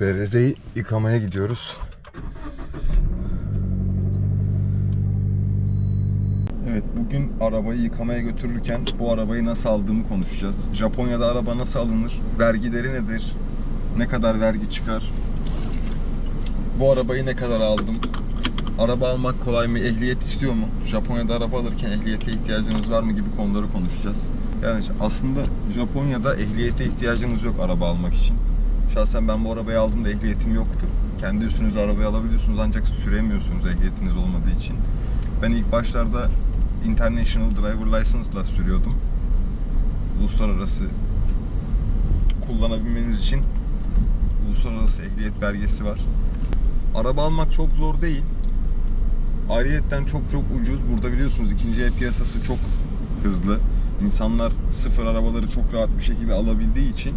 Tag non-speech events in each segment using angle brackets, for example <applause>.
BRZ'yi yıkamaya gidiyoruz. Evet bugün arabayı yıkamaya götürürken bu arabayı nasıl aldığımı konuşacağız. Japonya'da araba nasıl alınır? Vergileri nedir? Ne kadar vergi çıkar? Bu arabayı ne kadar aldım? Araba almak kolay mı? Ehliyet istiyor mu? Japonya'da araba alırken ehliyete ihtiyacınız var mı gibi konuları konuşacağız. Yani aslında Japonya'da ehliyete ihtiyacınız yok araba almak için. Şahsen ben bu arabayı aldığımda ehliyetim yoktu. Kendi üstünüze arabayı alabiliyorsunuz ancak süremiyorsunuz ehliyetiniz olmadığı için. Ben ilk başlarda International Driver License'la sürüyordum. Uluslararası kullanabilmeniz için uluslararası ehliyet belgesi var. Araba almak çok zor değil. Ayrıyetten çok çok ucuz. Burada biliyorsunuz ikinci el piyasası çok hızlı. İnsanlar sıfır arabaları çok rahat bir şekilde alabildiği için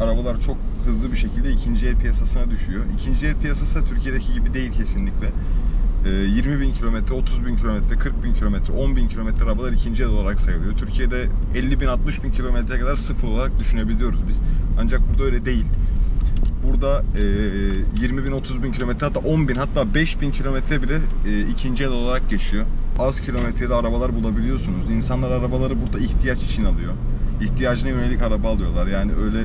arabalar çok hızlı bir şekilde ikinci el piyasasına düşüyor. İkinci el piyasası Türkiye'deki gibi değil kesinlikle. Ee, 20 bin kilometre, 30 bin kilometre, 40 bin kilometre, 10 bin kilometre arabalar ikinci el olarak sayılıyor. Türkiye'de 50 bin, 60 bin kilometreye kadar sıfır olarak düşünebiliyoruz biz. Ancak burada öyle değil. Burada e, 20 bin, 30 bin kilometre hatta 10 bin hatta 5 bin kilometre bile e, ikinci el olarak geçiyor. Az kilometrede arabalar bulabiliyorsunuz. İnsanlar arabaları burada ihtiyaç için alıyor. İhtiyacına yönelik araba alıyorlar. Yani öyle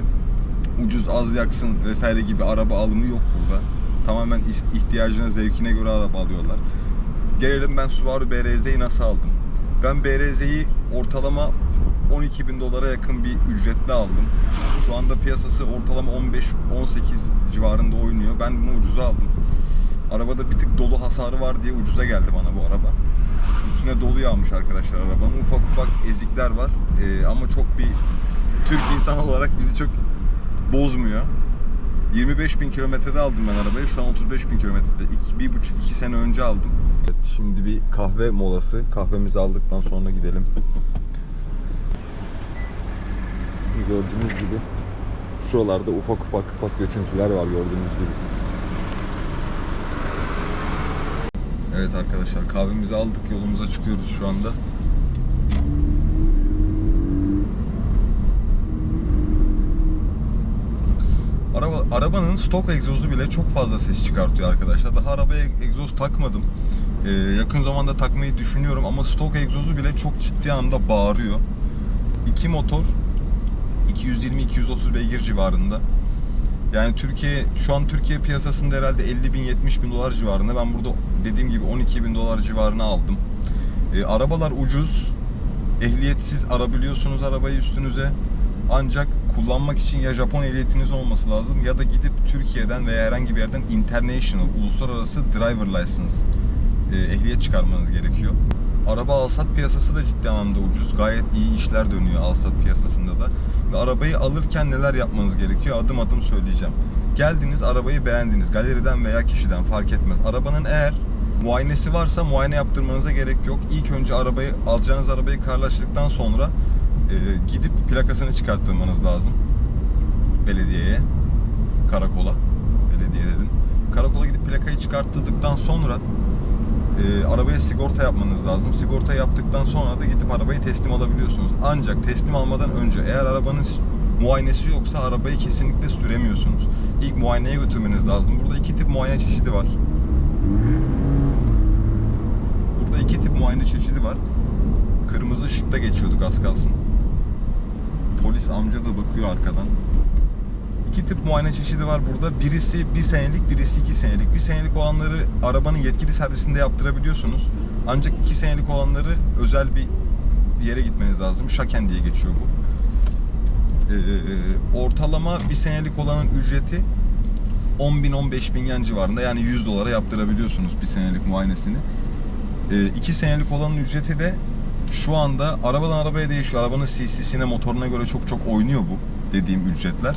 ucuz az yaksın vesaire gibi araba alımı yok burada. Tamamen ihtiyacına, zevkine göre araba alıyorlar. Gelelim ben Subaru BRZ'yi nasıl aldım? Ben BRZ'yi ortalama 12 bin dolara yakın bir ücretle aldım. Şu anda piyasası ortalama 15-18 civarında oynuyor. Ben bunu ucuza aldım. Arabada bir tık dolu hasarı var diye ucuza geldi bana bu araba. Üstüne dolu yağmış arkadaşlar arabanın. Ufak ufak ezikler var. Ee, ama çok bir Türk insan <laughs> olarak bizi çok bozmuyor. 25 bin kilometrede aldım ben arabayı. Şu an 35 bin kilometrede. İki- Bir buçuk iki sene önce aldım. Evet, şimdi bir kahve molası. Kahvemizi aldıktan sonra gidelim. Gördüğünüz gibi şuralarda ufak ufak ufak göçüntüler var gördüğünüz gibi. Evet arkadaşlar kahvemizi aldık yolumuza çıkıyoruz şu anda. Araba, arabanın stok egzozu bile çok fazla ses çıkartıyor arkadaşlar. Daha arabaya egzoz takmadım. Ee, yakın zamanda takmayı düşünüyorum ama stok egzozu bile çok ciddi anlamda bağırıyor. İki motor 220-230 beygir civarında. Yani Türkiye şu an Türkiye piyasasında herhalde 50 bin 70 bin dolar civarında. Ben burada dediğim gibi 12 bin dolar civarına aldım. Ee, arabalar ucuz. Ehliyetsiz arabiliyorsunuz arabayı üstünüze. Ancak kullanmak için ya Japon ehliyetiniz olması lazım ya da gidip Türkiye'den veya herhangi bir yerden international, uluslararası driver license e, ehliyet çıkarmanız gerekiyor. Araba alsat piyasası da ciddi anlamda ucuz. Gayet iyi işler dönüyor alsat piyasasında da. Ve arabayı alırken neler yapmanız gerekiyor adım adım söyleyeceğim. Geldiniz arabayı beğendiniz. Galeriden veya kişiden fark etmez. Arabanın eğer muayenesi varsa muayene yaptırmanıza gerek yok. İlk önce arabayı alacağınız arabayı kararlaştırdıktan sonra e, gidip plakasını çıkarttırmanız lazım. Belediyeye, karakola. Belediye dedim. Karakola gidip plakayı çıkarttırdıktan sonra e, arabaya sigorta yapmanız lazım. Sigorta yaptıktan sonra da gidip arabayı teslim alabiliyorsunuz. Ancak teslim almadan önce eğer arabanız muayenesi yoksa arabayı kesinlikle süremiyorsunuz. İlk muayeneye götürmeniz lazım. Burada iki tip muayene çeşidi var. Burada iki tip muayene çeşidi var. Kırmızı ışıkta geçiyorduk az kalsın. Polis amca da bakıyor arkadan. İki tip muayene çeşidi var burada. Birisi bir senelik, birisi iki senelik. Bir senelik olanları arabanın yetkili servisinde yaptırabiliyorsunuz. Ancak iki senelik olanları özel bir yere gitmeniz lazım. Şaken diye geçiyor bu. Ee, ortalama bir senelik olanın ücreti 10 bin 15 bin yen civarında yani 100 dolara yaptırabiliyorsunuz bir senelik muayenesini. Ee, iki senelik olanın ücreti de şu anda arabadan arabaya değişiyor. Arabanın CC'sine motoruna göre çok çok oynuyor bu dediğim ücretler.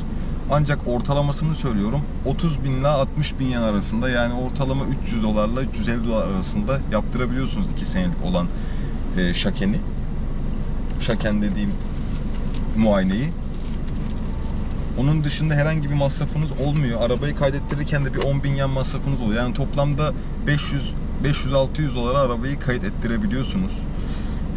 Ancak ortalamasını söylüyorum 30 bin ile 60 bin yen arasında yani ortalama 300 dolarla 350 dolar arasında yaptırabiliyorsunuz 2 senelik olan e, şakeni. Şaken dediğim muayeneyi. Onun dışında herhangi bir masrafınız olmuyor. Arabayı kaydettirirken de bir 10 bin yen masrafınız oluyor. Yani toplamda 500 500-600 dolara arabayı kayıt ettirebiliyorsunuz.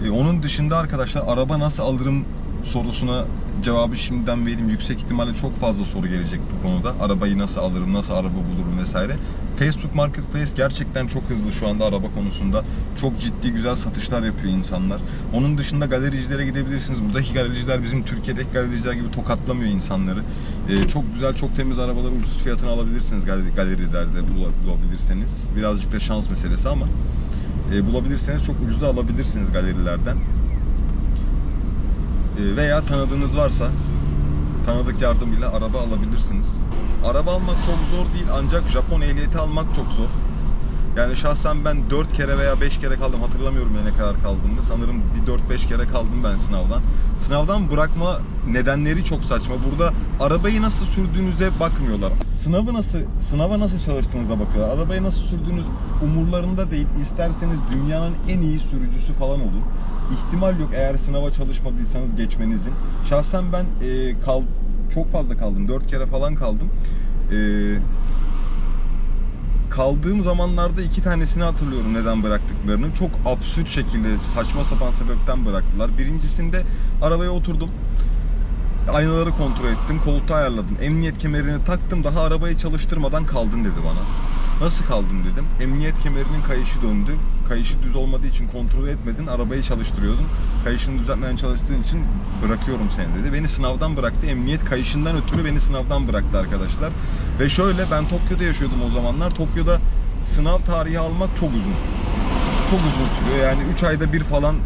Ee, onun dışında arkadaşlar araba nasıl alırım sorusuna cevabı şimdiden vereyim. Yüksek ihtimalle çok fazla soru gelecek bu konuda. Arabayı nasıl alırım, nasıl araba bulurum vesaire. Facebook Marketplace gerçekten çok hızlı şu anda araba konusunda. Çok ciddi güzel satışlar yapıyor insanlar. Onun dışında galericilere gidebilirsiniz. Buradaki galericiler bizim Türkiye'deki galericiler gibi tokatlamıyor insanları. Ee, çok güzel, çok temiz arabaları ucuz fiyatına alabilirsiniz galeri, galerilerde bula- bulabilirseniz. Birazcık da şans meselesi ama e, bulabilirseniz çok ucuza alabilirsiniz galerilerden. E, veya tanıdığınız varsa tanıdık yardımıyla araba alabilirsiniz. Araba almak çok zor değil ancak Japon ehliyeti almak çok zor. Yani şahsen ben 4 kere veya 5 kere kaldım hatırlamıyorum ya ne kadar kaldığımı. Sanırım bir 4-5 kere kaldım ben sınavdan. Sınavdan bırakma nedenleri çok saçma. Burada arabayı nasıl sürdüğünüze bakmıyorlar. Sınavı nasıl sınava nasıl çalıştığınıza bakıyorlar. Arabayı nasıl sürdüğünüz umurlarında değil. İsterseniz dünyanın en iyi sürücüsü falan olun. İhtimal yok eğer sınava çalışmadıysanız geçmenizin. Şahsen ben e, kal çok fazla kaldım. 4 kere falan kaldım. Eee kaldığım zamanlarda iki tanesini hatırlıyorum neden bıraktıklarını. Çok absürt şekilde saçma sapan sebepten bıraktılar. Birincisinde arabaya oturdum. Aynaları kontrol ettim, koltuğu ayarladım. Emniyet kemerini taktım, daha arabayı çalıştırmadan kaldın dedi bana. Nasıl kaldın dedim. Emniyet kemerinin kayışı döndü. Kayışı düz olmadığı için kontrol etmedin, arabayı çalıştırıyordun. Kayışını düzeltmeden çalıştığın için bırakıyorum seni dedi. Beni sınavdan bıraktı. Emniyet kayışından ötürü beni sınavdan bıraktı arkadaşlar. Ve şöyle ben Tokyo'da yaşıyordum o zamanlar. Tokyo'da sınav tarihi almak çok uzun. Çok uzun sürüyor. Yani 3 ayda bir falan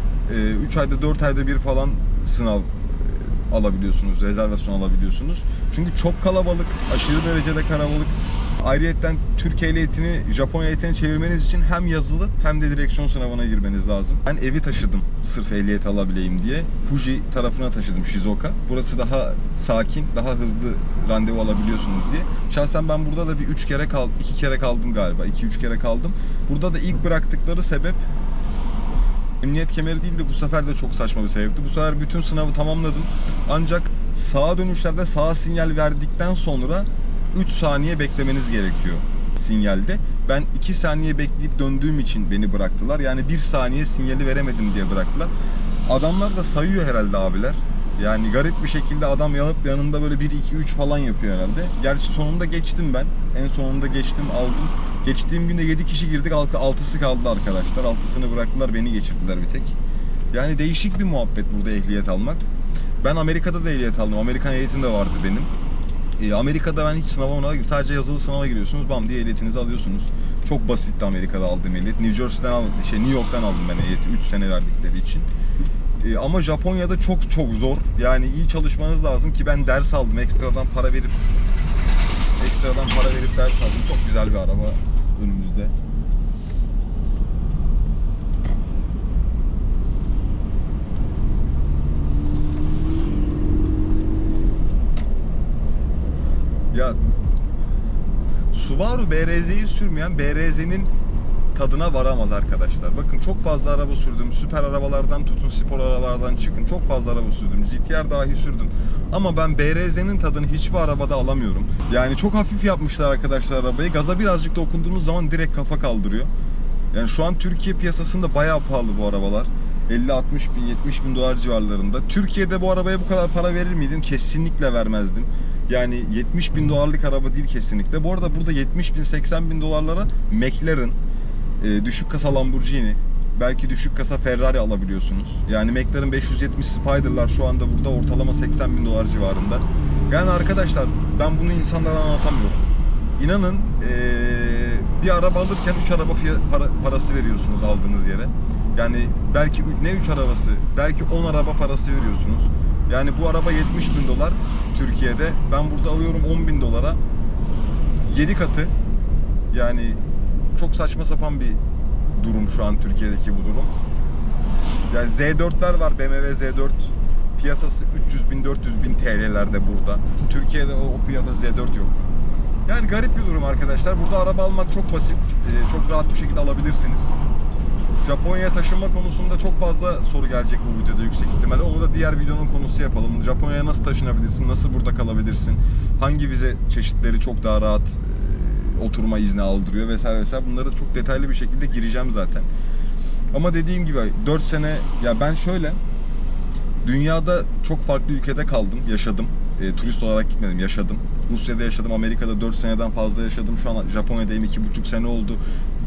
3 ayda 4 ayda bir falan sınav e, alabiliyorsunuz, rezervasyon alabiliyorsunuz. Çünkü çok kalabalık, aşırı derecede kalabalık. Ayrıyeten Türk ehliyetini Japon ehliyetine çevirmeniz için hem yazılı hem de direksiyon sınavına girmeniz lazım. Ben evi taşıdım sırf ehliyet alabileyim diye. Fuji tarafına taşıdım Shizuoka. Burası daha sakin, daha hızlı randevu alabiliyorsunuz diye. Şahsen ben burada da bir 3 kere kaldım, 2 kere kaldım galiba. 2-3 kere kaldım. Burada da ilk bıraktıkları sebep Emniyet kemeri değil de bu sefer de çok saçma bir sebepti. Bu sefer bütün sınavı tamamladım. Ancak sağa dönüşlerde sağ sinyal verdikten sonra 3 saniye beklemeniz gerekiyor sinyalde. Ben 2 saniye bekleyip döndüğüm için beni bıraktılar. Yani 1 saniye sinyali veremedim diye bıraktılar. Adamlar da sayıyor herhalde abiler. Yani garip bir şekilde adam yanıp yanında böyle 1 2 3 falan yapıyor herhalde. Gerçi sonunda geçtim ben. En sonunda geçtim, aldım. Geçtiğim günde 7 kişi girdik, 6 6'sı kaldı arkadaşlar. 6'sını bıraktılar, beni geçirdiler bir tek. Yani değişik bir muhabbet burada ehliyet almak. Ben Amerika'da da ehliyet aldım. Amerikan ehliyetim de vardı benim. Ee, Amerika'da ben hiç sınava ona sadece yazılı sınava giriyorsunuz. Bam diye ehliyetinizi alıyorsunuz. Çok basitti Amerika'da aldığım ehliyet. New Jersey'den aldım, şey New York'tan aldım ben ehliyeti 3 sene verdikleri için. Ee, ama Japonya'da çok çok zor. Yani iyi çalışmanız lazım ki ben ders aldım. Ekstradan para verip ekstradan para verip ders aldım. Çok güzel bir araba önümüzde. Ya Subaru BRZ'yi sürmeyen BRZ'nin tadına varamaz arkadaşlar. Bakın çok fazla araba sürdüm. Süper arabalardan tutun, spor arabalardan çıkın. Çok fazla araba sürdüm. GTR dahi sürdüm. Ama ben BRZ'nin tadını hiçbir arabada alamıyorum. Yani çok hafif yapmışlar arkadaşlar arabayı. Gaza birazcık dokunduğunuz zaman direkt kafa kaldırıyor. Yani şu an Türkiye piyasasında bayağı pahalı bu arabalar. 50-60 bin, 70 bin dolar civarlarında. Türkiye'de bu arabaya bu kadar para verir miydim? Kesinlikle vermezdim. Yani 70 bin dolarlık araba değil kesinlikle. Bu arada burada 70 bin, 80 bin dolarlara McLaren, e, düşük kasa Lamborghini, belki düşük kasa Ferrari alabiliyorsunuz. Yani McLaren 570 Spider'lar şu anda burada ortalama 80 bin dolar civarında. Yani arkadaşlar ben bunu insanlara anlatamıyorum. İnanın e, bir araba alırken 3 araba parası veriyorsunuz aldığınız yere. Yani belki ne 3 arabası, belki 10 araba parası veriyorsunuz. Yani bu araba 70 bin dolar Türkiye'de. Ben burada alıyorum 10 bin dolara. 7 katı. Yani çok saçma sapan bir durum şu an Türkiye'deki bu durum. Yani Z4'ler var BMW Z4. Piyasası 300 bin 400 bin TL'lerde burada. Türkiye'de o, o piyasada Z4 yok. Yani garip bir durum arkadaşlar. Burada araba almak çok basit. Ee, çok rahat bir şekilde alabilirsiniz. Japonya'ya taşınma konusunda çok fazla soru gelecek bu videoda yüksek ihtimalle. Onu da diğer videonun konusu yapalım. Japonya'ya nasıl taşınabilirsin? Nasıl burada kalabilirsin? Hangi vize çeşitleri çok daha rahat oturma izni aldırıyor vesaire vesaire. Bunları çok detaylı bir şekilde gireceğim zaten. Ama dediğim gibi 4 sene ya ben şöyle Dünyada çok farklı ülkede kaldım, yaşadım. E, turist olarak gitmedim, yaşadım. Rusya'da yaşadım, Amerika'da 4 seneden fazla yaşadım. Şu an Japonya'dayım, 2,5 sene oldu.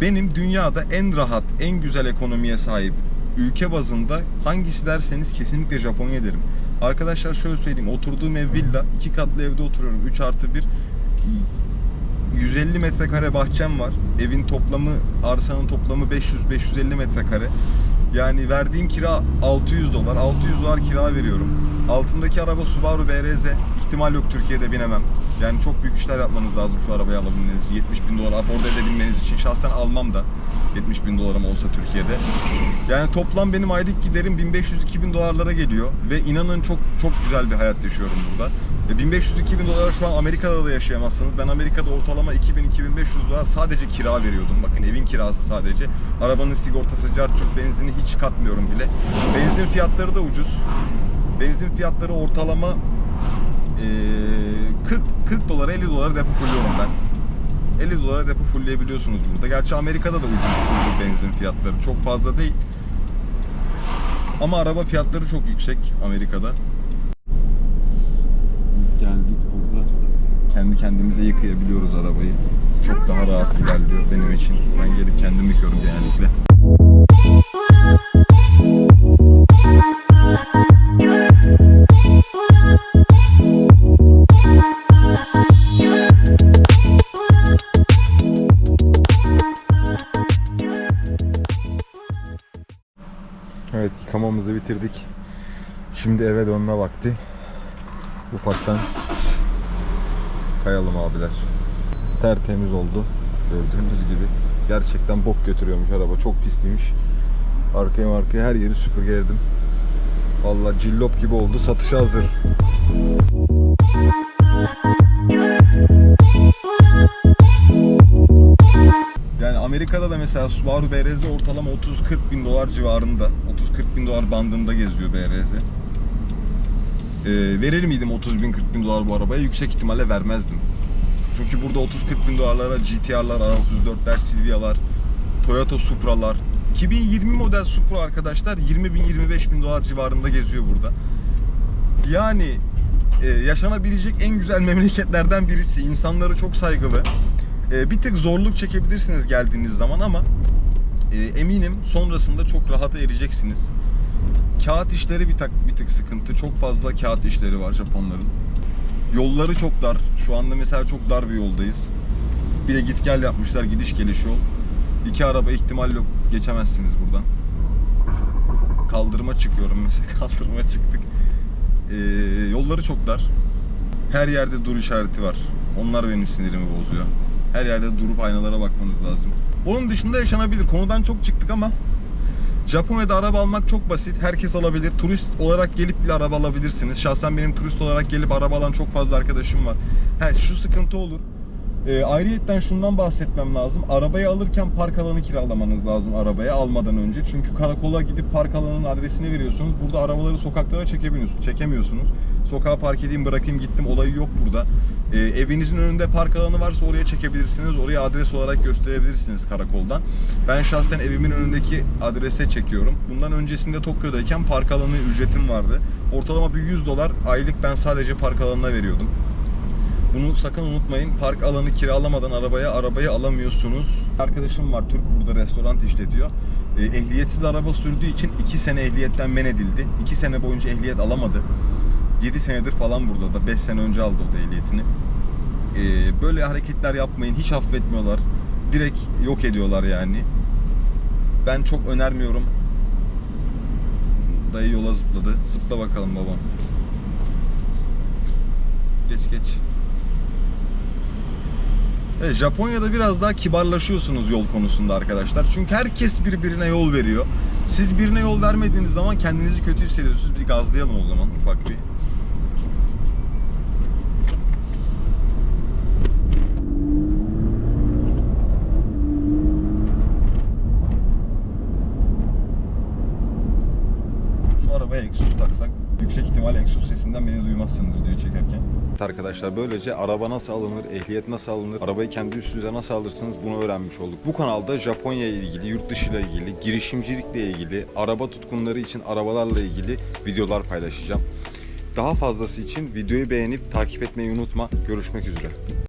Benim dünyada en rahat, en güzel ekonomiye sahip ülke bazında hangisi derseniz kesinlikle Japonya derim. Arkadaşlar şöyle söyleyeyim, oturduğum ev villa, iki katlı evde oturuyorum, 3 artı 1. 150 metrekare bahçem var. Evin toplamı, arsanın toplamı 500-550 metrekare. Yani verdiğim kira 600 dolar. 600 dolar kira veriyorum. Altımdaki araba Subaru BRZ. İhtimal yok Türkiye'de binemem. Yani çok büyük işler yapmanız lazım şu arabayı alabilmeniz için. 70 bin dolar afford edebilmeniz için. Şahsen almam da. 70 bin dolarım olsa Türkiye'de. Yani toplam benim aylık giderim 1500-2000 dolarlara geliyor. Ve inanın çok çok güzel bir hayat yaşıyorum burada. E, 1500-2000 dolara şu an Amerika'da da yaşayamazsınız. Ben Amerika'da ortalama 2000-2500 dolar sadece kira veriyordum. Bakın evin kirası sadece. Arabanın sigortası, carçurt, benzini hiç katmıyorum bile. Benzin fiyatları da ucuz. Benzin fiyatları ortalama e, 40 40 dolara 50 dolara depo fulluyorum ben. 50 dolara depo fullleyebiliyorsunuz burada. Gerçi Amerika'da da ucuz, ucuz benzin fiyatları. Çok fazla değil. Ama araba fiyatları çok yüksek Amerika'da. Geldik burada. Kendi kendimize yıkayabiliyoruz arabayı. Çok daha rahat ilerliyor benim için. Ben gelip kendim yıkıyorum genellikle. Şimdi eve dönme vakti. Ufaktan kayalım abiler. Tertemiz oldu. Gördüğünüz gibi. Gerçekten bok götürüyormuş araba. Çok pisliymiş. Arkaya markaya her yeri süpürgeledim. Vallahi cillop gibi oldu. Satışa hazır. Yani Amerika'da da mesela Subaru BRZ ortalama 30-40 bin dolar civarında. 30-40 bin dolar bandında geziyor BRZ. Ee, verir miydim 30 bin 40 bin dolar bu arabaya? Yüksek ihtimalle vermezdim. Çünkü burada 30-40 bin dolarlara GTR'lar, R34'ler, Silvia'lar, Toyota Supra'lar. 2020 model Supra arkadaşlar 20 bin 25 bin dolar civarında geziyor burada. Yani e, yaşanabilecek en güzel <laughs> memleketlerden birisi. İnsanları çok saygılı. E, bir tık zorluk çekebilirsiniz geldiğiniz zaman ama e, eminim sonrasında çok rahata ereceksiniz. Kağıt işleri bir, tak, bir tık sıkıntı. Çok fazla kağıt işleri var Japonların. Yolları çok dar. Şu anda mesela çok dar bir yoldayız. Bir de git gel yapmışlar gidiş geliş yol. İki araba ihtimal yok. Geçemezsiniz buradan. Kaldırıma çıkıyorum mesela. <laughs> Kaldırıma çıktık. Ee, yolları çok dar. Her yerde dur işareti var. Onlar benim sinirimi bozuyor. Her yerde durup aynalara bakmanız lazım. Onun dışında yaşanabilir. Konudan çok çıktık ama Japonya'da araba almak çok basit. Herkes alabilir. Turist olarak gelip bile araba alabilirsiniz. Şahsen benim turist olarak gelip araba alan çok fazla arkadaşım var. He, şu sıkıntı olur. E, ayrıyetten şundan bahsetmem lazım. Arabayı alırken park alanı kiralamanız lazım arabaya almadan önce. Çünkü karakola gidip park alanının adresini veriyorsunuz. Burada arabaları sokaklara çekemiyorsunuz. Çekemiyorsunuz. Sokağa park edeyim bırakayım gittim olayı yok burada. E, evinizin önünde park alanı varsa oraya çekebilirsiniz. Oraya adres olarak gösterebilirsiniz karakoldan. Ben şahsen evimin önündeki adrese çekiyorum. Bundan öncesinde Tokyo'dayken park alanı ücretim vardı. Ortalama bir 100 dolar aylık ben sadece park alanına veriyordum. Bunu sakın unutmayın. Park alanı kiralamadan arabaya arabayı alamıyorsunuz. Arkadaşım var Türk burada restoran işletiyor. E, ehliyetsiz araba sürdüğü için 2 sene ehliyetten men edildi. 2 sene boyunca ehliyet alamadı. 7 senedir falan burada da 5 sene önce aldı o da ehliyetini. E, böyle hareketler yapmayın. Hiç affetmiyorlar. Direkt yok ediyorlar yani. Ben çok önermiyorum. Dayı yola zıpladı. Zıpla bakalım babam. Geç geç. Evet, Japonya'da biraz daha kibarlaşıyorsunuz yol konusunda arkadaşlar. Çünkü herkes birbirine yol veriyor. Siz birine yol vermediğiniz zaman kendinizi kötü hissediyorsunuz. Bir gazlayalım o zaman ufak bir. Şu arabaya egzoz Yüksek ihtimal egzoz sesinden beni duymazsınız video çekerken. Arkadaşlar böylece araba nasıl alınır, ehliyet nasıl alınır, arabayı kendi üstünüze nasıl alırsınız bunu öğrenmiş olduk. Bu kanalda Japonya ile ilgili, yurt dışı ile ilgili, girişimcilikle ilgili, araba tutkunları için arabalarla ilgili videolar paylaşacağım. Daha fazlası için videoyu beğenip takip etmeyi unutma. Görüşmek üzere.